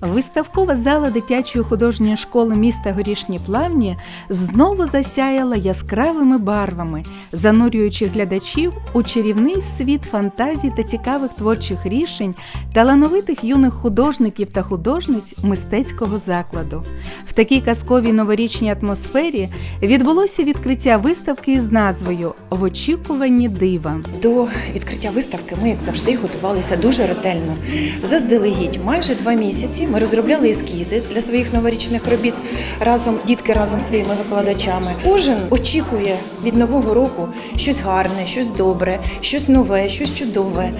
Виставкова зала дитячої художньої школи міста Горішні Плавні знову засяяла яскравими барвами, занурюючи глядачів у чарівний світ фантазій та цікавих творчих рішень талановитих юних художників та художниць мистецького закладу. В такій казковій новорічній атмосфері відбулося відкриття виставки із назвою В очікуванні дива. До відкриття виставки ми, як завжди, готувалися дуже ретельно. Заздалегідь майже два місяці ми розробляли ескізи для своїх новорічних робіт разом, дітки разом зі своїми викладачами. Кожен очікує від нового року щось гарне, щось добре, щось нове, щось чудове.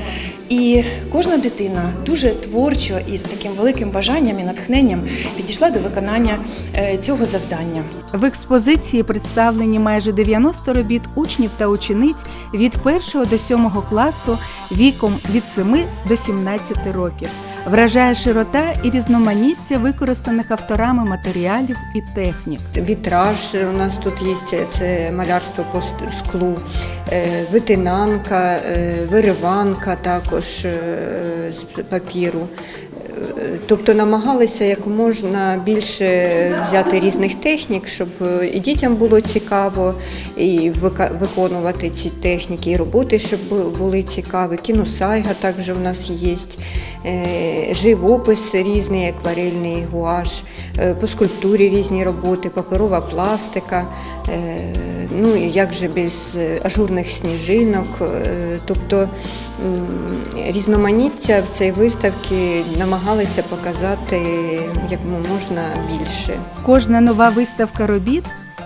І кожна дитина дуже творчо і з таким великим бажанням і натхненням підійшла до виконання е, цього завдання. В експозиції представлені майже 90 робіт учнів та учениць від 1 до 7 класу віком від 7 до 17 років. Вражає широта і різноманіття використаних авторами матеріалів і технік. Вітраж у нас тут є, це малярство по склу, е, витинанка, е, вириванка також е, з папіру. Тобто намагалися як можна більше взяти різних технік, щоб е, і дітям було цікаво, і виконувати ці техніки, і роботи, щоб були цікаві. Кіносайга також у нас є, е, живопис різний, акварельний гуаш, е, по скульптурі різні роботи, паперова пластика, ну і як же без е, ажурних сніжинок. е, Тобто різноманіття в цій виставці намагалися показати як можна більше. Кожна нова виставка робіт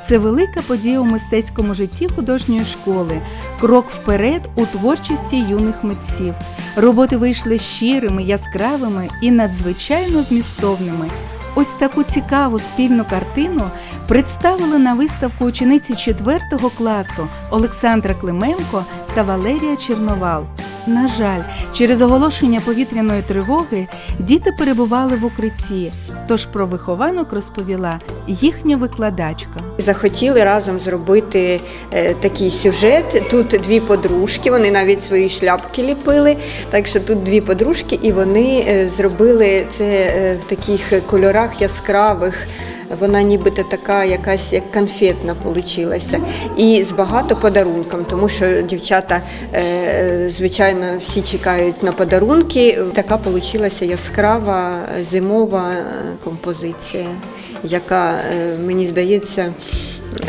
це велика подія у мистецькому житті художньої школи, крок вперед у творчості юних митців. Роботи вийшли щирими, яскравими і надзвичайно змістовними. Ось таку цікаву спільну картину представили на виставку учениці 4 класу Олександра Клименко та Валерія Черновал. На жаль, через оголошення повітряної тривоги діти перебували в укритті, тож про вихованок розповіла їхня викладачка. Захотіли разом зробити е, такий сюжет. Тут дві подружки, вони навіть свої шляпки ліпили. Так що тут дві подружки, і вони е, зробили це е, в таких кольорах яскравих. Вона нібито така якась як конфетна получилася. І з багато подарунком, тому що дівчата, звичайно, всі чекають на подарунки. Така получилася яскрава зимова композиція, яка, е, мені здається,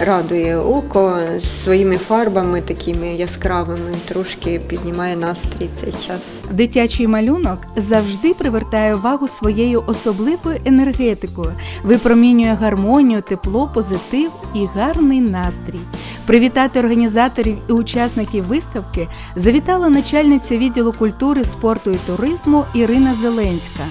радує око своїми фарбами такими яскравими, трошки піднімає настрій цей час. Дитячий малюнок завжди привертає увагу своєю особливою енергетикою, випромінює гармонію, тепло, позитив і гарний настрій. Привітати організаторів і учасників виставки завітала начальниця відділу культури, спорту і туризму Ірина Зеленська.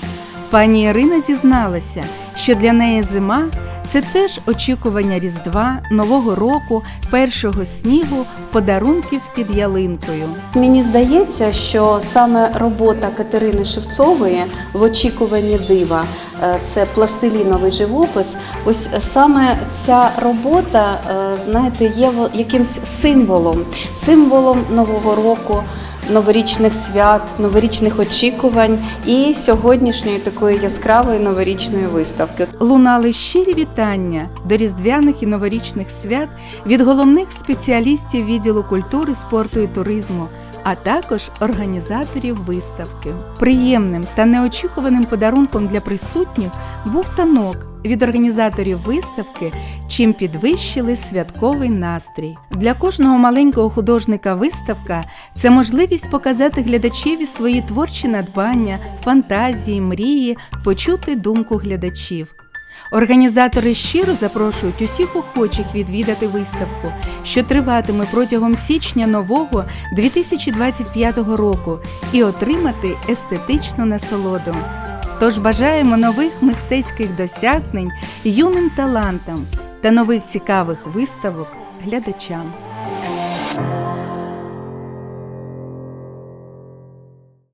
Пані Ірина зізналася, що для неї зима це теж очікування Різдва, Нового року, першого снігу, подарунків під ялинкою. Мені здається, що саме робота Катерини Шевцової в очікуванні дива е, це пластиліновий живопис. Ось саме ця робота, е, знаєте, є якимсь символом, символом нового року. Новорічних свят, новорічних очікувань і сьогоднішньої такої яскравої новорічної виставки. Лунали щирі вітання до різдвяних і новорічних свят від головних спеціалістів відділу культури, спорту і туризму, а також організаторів виставки. Приємним та неочікуваним подарунком для присутніх був танок від організаторів виставки, чим підвищили святковий настрій. Для кожного маленького художника виставка це можливість показати глядачеві свої творчі надбання, фантазії, мрії, почути думку глядачів. Організатори щиро запрошують усіх охочих відвідати виставку, що триватиме протягом січня нового 2025 року, і отримати естетичну насолоду. Тож бажаємо нових мистецьких досягнень юним талантам та нових цікавих виставок глядачам.